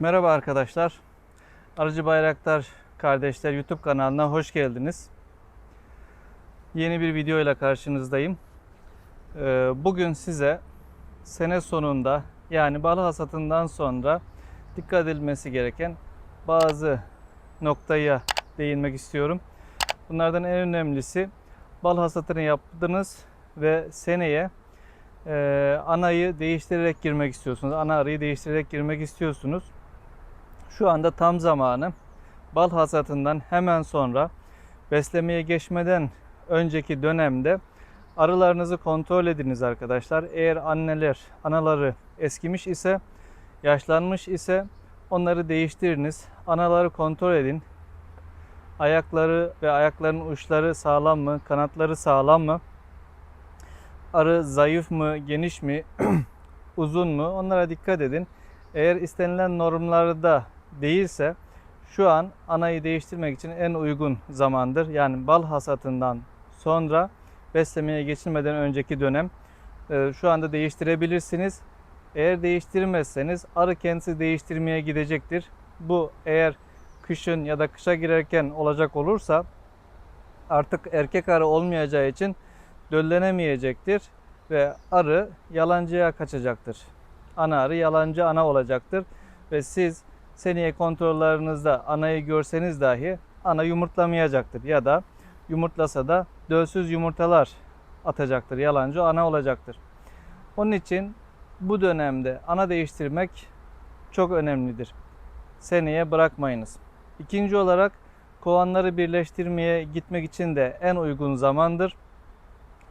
Merhaba arkadaşlar. Arıcı Bayraktar Kardeşler YouTube kanalına hoş geldiniz. Yeni bir video ile karşınızdayım. Ee, Bugün size sene sonunda yani bal hasatından sonra dikkat edilmesi gereken bazı noktaya değinmek istiyorum. Bunlardan en önemlisi bal hasatını yaptınız ve seneye e, anayı değiştirerek girmek istiyorsunuz. Ana arıyı değiştirerek girmek istiyorsunuz. Şu anda tam zamanı. Bal hasatından hemen sonra beslemeye geçmeden önceki dönemde arılarınızı kontrol ediniz arkadaşlar. Eğer anneler, anaları eskimiş ise, yaşlanmış ise onları değiştiriniz. Anaları kontrol edin. Ayakları ve ayakların uçları sağlam mı? Kanatları sağlam mı? Arı zayıf mı, geniş mi, uzun mu? Onlara dikkat edin. Eğer istenilen normlarda değilse şu an anayı değiştirmek için en uygun zamandır. Yani bal hasatından sonra beslemeye geçilmeden önceki dönem Ee, şu anda değiştirebilirsiniz. Eğer değiştirmezseniz arı kendisi değiştirmeye gidecektir. Bu eğer kışın ya da kışa girerken olacak olursa artık erkek arı olmayacağı için döllenemeyecektir ve arı yalancıya kaçacaktır. Ana arı yalancı ana olacaktır ve siz seneye kontrollerinizde anayı görseniz dahi ana yumurtlamayacaktır ya da yumurtlasa da dölsüz yumurtalar atacaktır. Yalancı ana olacaktır. Onun için bu dönemde ana değiştirmek çok önemlidir. Seneye bırakmayınız. İkinci olarak kovanları birleştirmeye gitmek için de en uygun zamandır.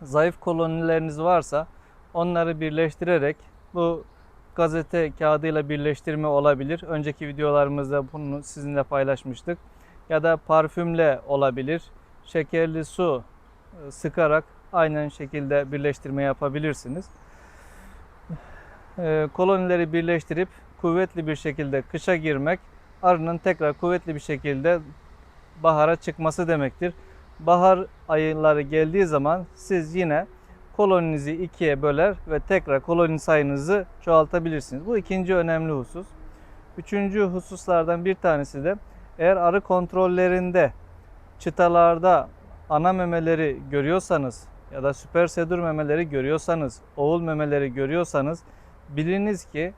Zayıf kolonileriniz varsa onları birleştirerek bu gazete kağıdıyla birleştirme olabilir. Önceki videolarımızda bunu sizinle paylaşmıştık. Ya da parfümle olabilir. Şekerli su e, sıkarak aynen şekilde birleştirme yapabilirsiniz. E, Kolonileri birleştirip kuvvetli bir şekilde kışa girmek arının tekrar kuvvetli bir şekilde bahara çıkması demektir. Bahar ayları geldiği zaman siz yine koloninizi ikiye böler ve tekrar koloni sayınızı çoğaltabilirsiniz. Bu ikinci önemli husus. Üçüncü hususlardan bir tanesi de eğer arı kontrollerinde çıtalarda ana memeleri görüyorsanız ya da süper sedur memeleri görüyorsanız, oğul memeleri görüyorsanız biliniz ki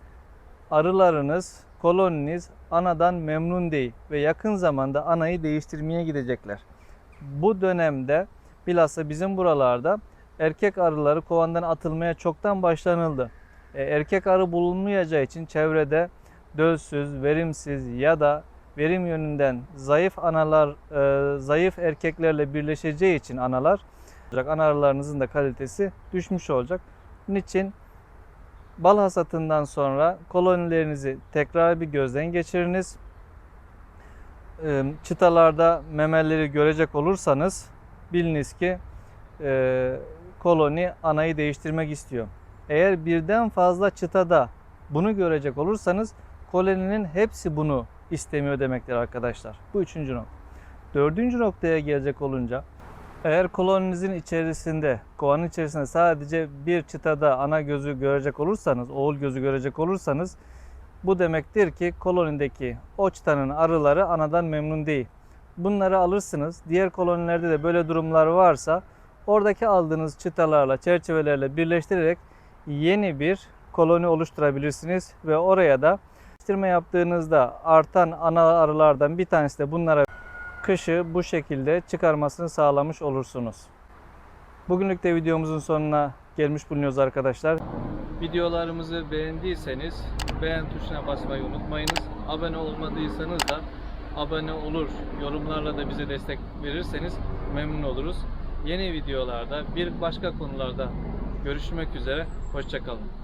arılarınız, koloniniz anadan memnun değil ve yakın zamanda anayı değiştirmeye gidecekler. Bu dönemde bilhassa bizim buralarda erkek arıları kovandan atılmaya çoktan başlanıldı. E, erkek arı bulunmayacağı için çevrede dölsüz, verimsiz ya da verim yönünden zayıf analar, e, zayıf erkeklerle birleşeceği için analar, ana arılarınızın da kalitesi düşmüş olacak. Bunun için bal hasatından sonra kolonilerinizi tekrar bir gözden geçiriniz. E, çıtalarda memeleri görecek olursanız biliniz ki e, koloni anayı değiştirmek istiyor. Eğer birden fazla çıtada bunu görecek olursanız koloninin hepsi bunu istemiyor demektir arkadaşlar. Bu üçüncü nokta. Dördüncü noktaya gelecek olunca eğer koloninizin içerisinde, kovanın içerisinde sadece bir çıtada ana gözü görecek olursanız, oğul gözü görecek olursanız bu demektir ki kolonideki o çıtanın arıları anadan memnun değil. Bunları alırsınız. Diğer kolonilerde de böyle durumlar varsa oradaki aldığınız çıtalarla, çerçevelerle birleştirerek yeni bir koloni oluşturabilirsiniz ve oraya da değiştirme yaptığınızda artan ana arılardan bir tanesi de bunlara kışı bu şekilde çıkarmasını sağlamış olursunuz. Bugünlük de videomuzun sonuna gelmiş bulunuyoruz arkadaşlar. Videolarımızı beğendiyseniz beğen tuşuna basmayı unutmayınız. Abone olmadıysanız da abone olur, yorumlarla da bize destek verirseniz memnun oluruz. Yeni videolarda bir başka konularda görüşmek üzere. Hoşçakalın.